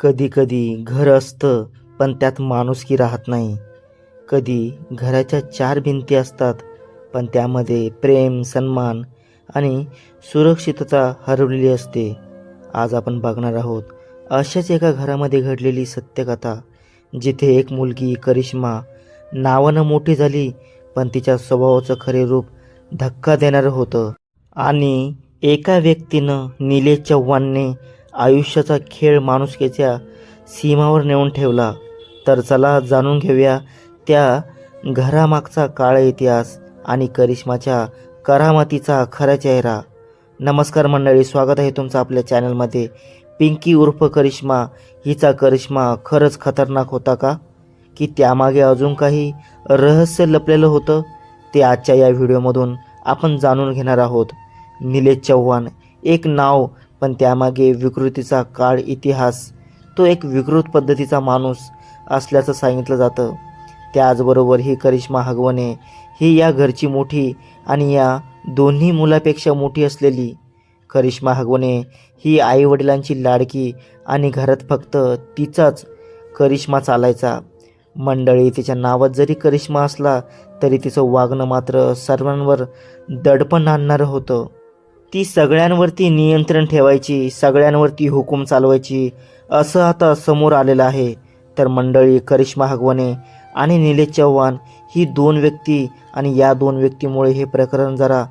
कधी कधी घर असतं पण त्यात माणुसकी राहत नाही. कधी घराच्या चार भिंती असतात पण त्यामध्ये प्रेम सन्मान आणि सुरक्षितता हरवलेली असते. आज आपण बघणार आहोत अशाच एका घरामध्ये घडलेली सत्यकथा जिथे एक मुलगी करिश्मा नावानं मोठी झाली पण तिच्या स्वभावाचं खरे रूप धक्का देणारं होतं. आणि एका व्यक्तीनं निलेश चव्हाणने आयुष्याचा खेळ माणुसकीच्या सीमावर नेऊन ठेवला. तर चला जाणून घेऊया त्या घरामागचा काळ इतिहास आणि करिश्माच्या करामतीचा खरा चेहरा. नमस्कार मंडळी स्वागत आहे तुमचं आपल्या चॅनलमध्ये. पिंकी उर्फ करिश्मा हिचा करिश्मा खरंच खतरनाक होता का? की त्यामागे अजून काही रहस्य लपलेलं होतं? ते आजच्या या व्हिडिओमधून आपण जाणून घेणार आहोत. निलेश चव्हाण एक नाव पण त्यामागे विकृतीचा काळ इतिहास तो एक विकृत पद्धतीचा माणूस असल्याचं सांगितलं जातं. त्याचबरोबर ही करिश्मा हगवणे ही या घरची मोठी आणि या दोन्ही मुलापेक्षा मोठी असलेली. करिश्मा हगवणे ही आईवडिलांची लाडकी आणि घरात फक्त तिचाच करिश्मा चालायचा. मंडळी तिच्या नावात जरी करिश्मा असला तरी तिचं वागणं मात्र सर्वांवर दडपण आणणारं होतं. ती सगळ्यांवरती नियंत्रण ठेवायची सगळ्यांवरती हुकूम चालवायची असं आता समोर आलेलं आहे. तर मंडळी करिश्मा हगवणे आणि निलेश चव्हाण ही दोन व्यक्ती आणि या दोन व्यक्तीमुळे हे प्रकरण जरा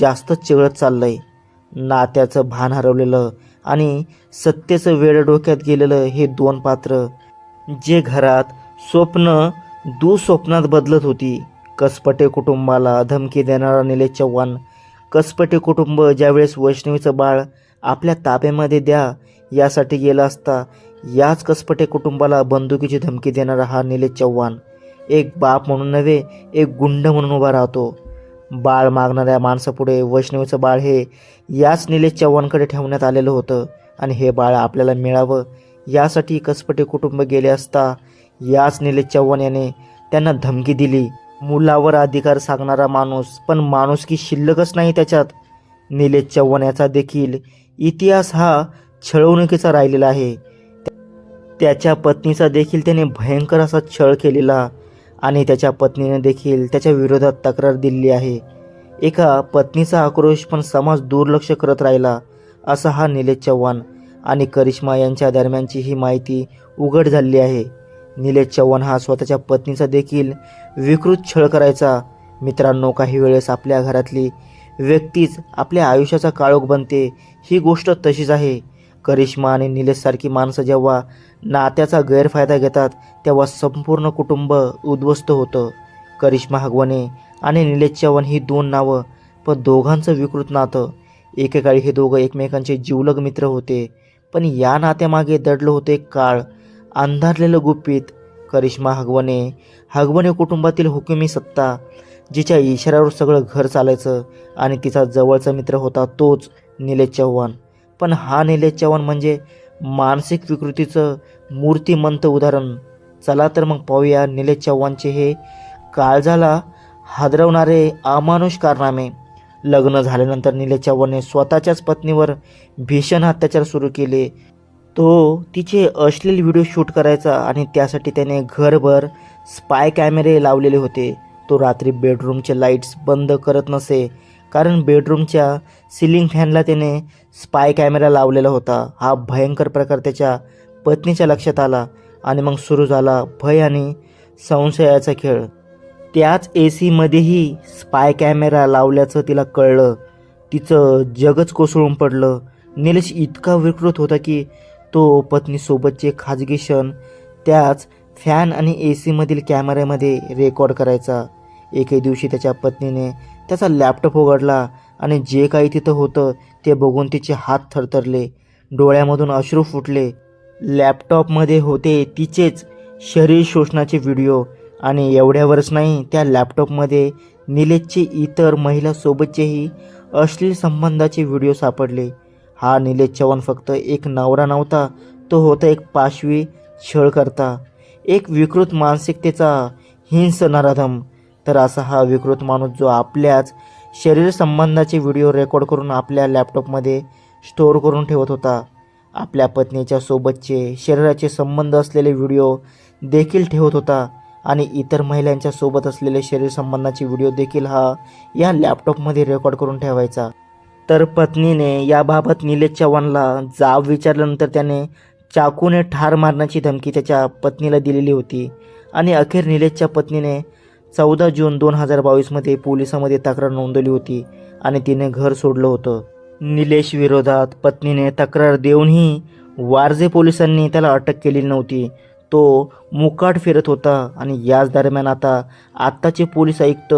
जास्तच चिघळत आहे नात्याचं भान हरवलेलं आणि सत्तेचं वेळ डोक्यात गेलेलं हे दोन पात्र जे घरात स्वप्न दुःस्वप्नात बदलत होती. कसपटे कुटुंबाला धमकी देणारा निलेश चव्हाण कसपटे कुटुंब ज्यावेळेस वैष्णवीचं बाळ आपल्या ताब्यामध्ये द्या यासाठी गेला असता याच कसपटे कुटुंबाला बंदुकीची धमकी देणारा हा निलेश चव्हाण. एक बाप म्हणून नव्हे एक गुंड म्हणून उभा राहतो. बाळ मागणाऱ्या माणसापुढे वैष्णवीचं बाळ हे याच निलेश चव्हाणकडे ठेवण्यात आलेलं होतं आणि हे बाळ आपल्याला मिळावं यासाठी कसपटे कुटुंब गेले असता याच निलेश चव्हाण याने त्यांना धमकी दिली. मुलावर अधिकार सांगणारा माणूस पण माणुसकी शिल्लकच नाही त्याच्यात. निलेश चव्हाण याचा देखील इतिहास हा छळवणुकीचा राहिलेला आहे. त्याच्या पत्नीचा देखील त्याने भयंकर असा छळ केलेला आणि त्याच्या पत्नीने देखील त्याच्या विरोधात तक्रार दिली आहे. एका पत्नीचा आक्रोश पण समाज दुर्लक्ष करत राहिला असा हा निलेश चव्हाण आणि करिश्मा यांच्या दरम्यानची ही माहिती उघड झाली आहे. निलेश चव्हाण हा स्वतःच्या पत्नीचा देखील विकृत छळ करायचा. मित्रांनो काही वेळेस आपल्या घरातली व्यक्तीच आपल्या आयुष्याचा काळोख बनते. ही गोष्ट तशीच आहे. करिश्मा आणि निलेशसारखी माणसं जेव्हा नात्याचा गैरफायदा घेतात तेव्हा संपूर्ण कुटुंब उद्ध्वस्त होतं. करिश्मा हगवणे आणि निलेश चव्हाण ही दोन नावं पण दोघांचं विकृत नातं. एकेकाळी हे दोघं एकमेकांचे जिवलग मित्र होते. पण या नात्यामागे दडलं होते काळ. अंधारलेलं गुपित करिश्मा हगवणे. हगवणे कुटुंबातील हुकुमी सत्ता जिच्या इशाऱ्यावर सगळं घर चालायचं आणि तिचा जवळचा मित्र होता तोच निलेश चव्हाण. पण हा निलेश चव्हाण म्हणजे मानसिक विकृतीचं मूर्तिमंत उदाहरण. चला तर मग पाहूया निलेश चव्हाणचे हे काळजाला हादरवणारे अमानुष कारनामे. लग्न झाल्यानंतर निलेश चव्हाणने स्वतःच्याच पत्नीवर भीषण अत्याचार सुरू केले. तो तिचे अश्लील व्हिडिओ शूट करायचा आणि त्यासाठी त्याने घरभर स्पाय कॅमेरे लावलेले होते. तो रात्री बेडरूमचे लाईट्स बंद करत नसे कारण बेडरूमच्या सिलिंग फॅनला त्याने स्पाय कॅमेरा लावलेला होता. हा भयंकर प्रकार त्याच्या पत्नीच्या लक्षात आला आणि मग सुरू झाला भय आणि संशयाचा खेळ. त्याच ए सीमध्येही स्पाय कॅमेरा लावल्याचं तिला कळलं. तिचं जगच कोसळून पडलं. निलेश इतका विकृत होता की तो पत्नीसोबतचे खाजगी क्षण त्याच फॅन आणि ए सीमधील कॅमेऱ्यामध्ये रेकॉर्ड करायचा. एके दिवशी त्याच्या पत्नीने त्याचा लॅपटॉप उघडला आणि जे काही तिथं होतं ते बघून तिचे हात थरथरले. डोळ्यामधून अश्रू फुटले. लॅपटॉपमध्ये होते तिचेच शरीर शोषणाचे व्हिडिओ आणि एवढ्यावरच नाही त्या लॅपटॉपमध्ये निलेशचे इतर महिलासोबतचेही अश्लील संबंधाचे व्हिडिओ सापडले. हा निलेश चव्हाण फक्त एक नवरा नव्हता तो होता एक पाशवी छळ करता एक विकृत मानसिकतेचा हिंस नराधम. तर असा हा विकृत माणूस जो आपल्याच शरीर संबंधाचे व्हिडिओ रेकॉर्ड करून आपल्या लॅपटॉपमध्ये स्टोअर करून ठेवत होता. आपल्या पत्नीच्या सोबतचे शरीराचे संबंध असलेले व्हिडिओ देखील ठेवत होता आणि इतर महिलांच्या सोबत असलेले शरीर संबंधाचे व्हिडिओ देखील हा या लॅपटॉपमध्ये रेकॉर्ड करून ठेवायचा. तर पत्नीने याबाबत निलेश चव्हाणला जाब विचारल्यानंतर त्याने चाकूने ठार मारण्याची धमकी त्याच्या पत्नीला दिलेली होती. आणि अखेर निलेशच्या पत्नीने चौदा जून दोन हजार बावीसमध्ये पोलिसामध्ये तक्रार नोंदवली होती आणि तिने घर सोडलं होतं. निलेश विरोधात पत्नीने तक्रार देऊनही वारजे पोलिसांनी त्याला अटक केली नव्हती. तो मुकाट फिरत होता आणि याच दरम्यान आता आत्ताचे पोलीस आयुक्त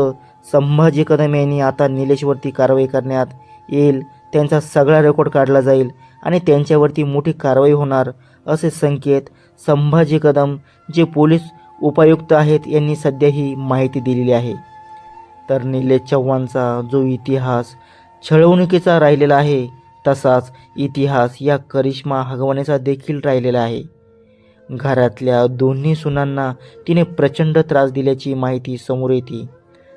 संभाजी कदम यांनी आता निलेशवरती कारवाई करण्यात येईल. त्यांचा सगळा रेकॉर्ड काढला जाईल आणि त्यांच्यावरती मोठी कारवाई होणार असे संकेत संभाजी कदम जे पोलीस उपायुक्त आहेत यांनी सध्या ही माहिती दिलेली आहे. तर निलेश चव्हाणचा जो इतिहास छळवणुकीचा राहिलेला आहे तसाच इतिहास या करिश्मा हगवण्याचा देखील राहिलेला आहे. घरातल्या दोन्ही सुनांना तिने प्रचंड त्रास दिल्याची माहिती समोर येते.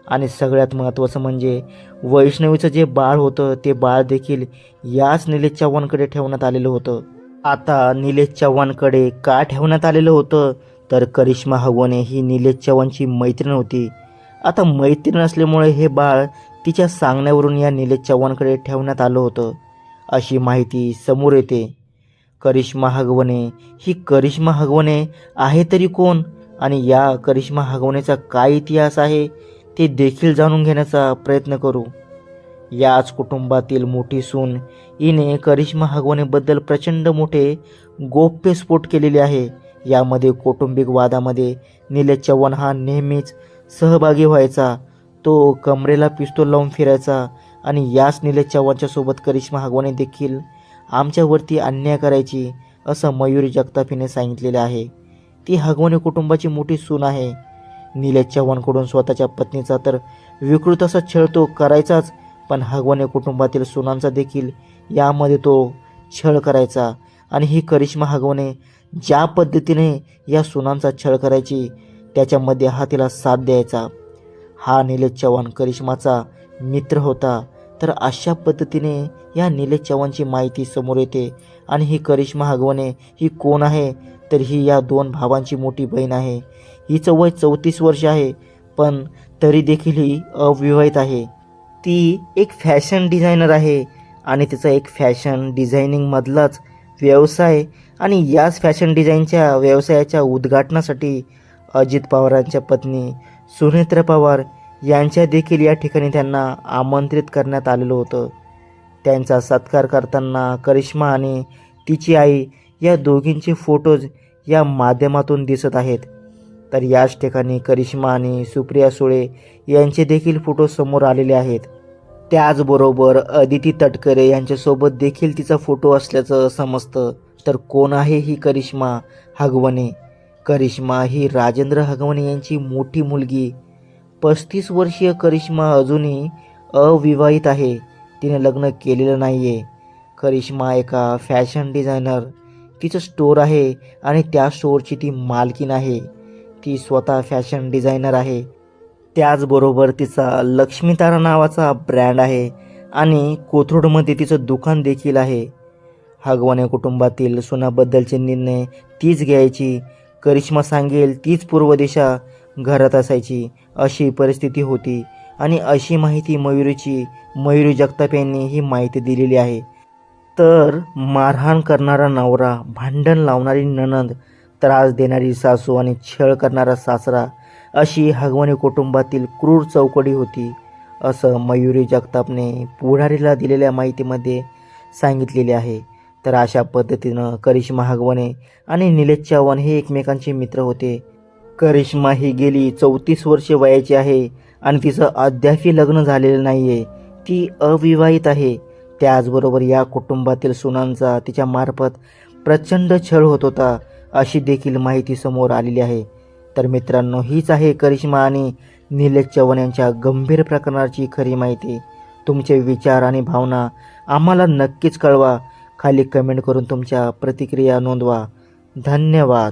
आणि सगळ्यात महत्त्वाचं म्हणजे वैष्णवीचं जे बाळ होतं ते बाळ देखील याच निलेश चव्हाणकडे ठेवण्यात आलेलं होतं. आता निलेश चव्हाणकडे का ठेवण्यात आलेलं होतं? तर करिश्मा हगवणे ही निलेश चव्हाणची मैत्रीण होती. आता मैत्रीण असल्यामुळे हे बाळ तिच्या सांगण्यावरून या निलेश चव्हाणकडे ठेवण्यात आलं होतं. अशी माहिती समोर येते. करिश्मा हगवणे ही करिश्मा हगवणे आहे तरी कोण? आणि या करिश्मा हगवणेचा काय इतिहास आहे? ते देखील जाणून घेण्याचा प्रयत्न करू. याच कुटुंबातील मोठी सून हिने करिश्मा हगवणेबद्दल प्रचंड मोठे गोप्यस्फोट केलेले आहे. यामध्ये कौटुंबिक वादामध्ये निलेश चव्हाण हा नेहमीच सहभागी व्हायचा. तो कमरेला पिस्तूल लावून फिरायचा आणि याच निलेश चव्हाणच्या सोबत करिश्मा हगवणे देखील आमच्यावरती अन्याय करायची असं मयुरी जगताप हिने सांगितलेले आहे. ती हगवणे कुटुंबाची मोठी सून आहे. निलेश चव्हाणकडून स्वतःच्या पत्नीचा तर विकृत असा छळ तो करायचाच पण हगवणे कुटुंबातील सुनांचा देखील यामध्ये तो छळ करायचा. आणि ही करिश्मा हगवणे ज्या पद्धतीने या सुनांचा छळ करायची त्याच्यामध्ये हा तिला साथ द्यायचा. हा निलेश चव्हाण करिश्माचा मित्र होता. तर अशा पद्धतीने या निलेश चव्हाणची माहिती समोर येते. आणि ही करिश्मा हगवणे ही कोण आहे? तर ही या दोन भावांची मोठी बहीण आहे. हिचं वय चौतीस वर्ष आहे पण तरी देखील ही अविवाहित आहे. ती एक फॅशन डिझायनर आहे आणि तिचा एक फॅशन डिझायनिंगमधलाच व्यवसाय आणि याच फॅशन डिझाईनच्या व्यवसायाच्या उद्घाटनासाठी अजित पवारांच्या पत्नी सुनेत्रा पवार यांच्या देखील या ठिकाणी त्यांना आमंत्रित करण्यात आलेलं होतं. त्यांचा सत्कार करताना करिश्मा आणि तिची आई या दोघींचे फोटोज या माध्यमातून दिसत आहेत. तर याच ठिकाणी करिश्मा आणि सुप्रिया सुळे यांचे देखील फोटो समोर आलेले आहेत. त्याचबरोबर अदिती तटकरे यांच्यासोबत देखील तिचा फोटो असल्याचं समजतं. तर कोण आहे ही करिश्मा हगवणे? करिश्मा ही राजेंद्र हगवणे यांची मोठी मुलगी. पस्तीस वर्षीय करिश्मा अजूनही अविवाहित आहे. तिने लग्न केलेलं नाही आहे करिश्मा एका फॅशन डिझायनर. तिचं स्टोअर आहे आणि त्या स्टोअरची ती मालकीन आहे. ती स्वतः फॅशन डिझायनर आहे. त्याचबरोबर तिचा लक्ष्मीतारा नावाचा ब्रँड आहे आणि कोथरूडमध्ये तिचं दुकान देखील आहे. हगवाने कुटुंबातील सुनाबद्दलचे निर्णय तीच घ्यायची करिश्मा सांगेल तीच पूर्व दिशा घरात असायची अशी परिस्थिती होती आणि अशी माहिती मयुरीची मयुरी जगताप यांनी ही माहिती दिलेली आहे. तर मारहाण करणारा नवरा भांडण लावणारी ननंद त्रास देणारी सासू आणि छळ करणारा सासरा अशी हगवणी कुटुंबातील क्रूर चौकडी होती असं मयुरी जगतापने पुढारीला दिलेल्या माहितीमध्ये सांगितलेले आहे. तर अशा पद्धतीनं करिश्मा हगवणे आणि निलेश चव्हाण हे एकमेकांचे मित्र होते. करिश्मा ही गेली चौतीस वर्षे वयाची आहे आणि तिचं अद्यापही लग्न झालेलं नाही आहे ती अविवाहित आहे. त्याचबरोबर या कुटुंबातील सुनांचा तिच्यामार्फत प्रचंड छळ होत होता. अशी देखील माहिती समोर आलेली आहे. तर मित्रांनो हीच आहे करिश्मा आणि निलेश चव्हाण यांच्या गंभीर प्रकरणाची खरी माहिती. तुमचे विचार आणि भावना आम्हाला नक्कीच कळवा. खाली कमेंट करून तुमच्या प्रतिक्रिया नोंदवा. धन्यवाद.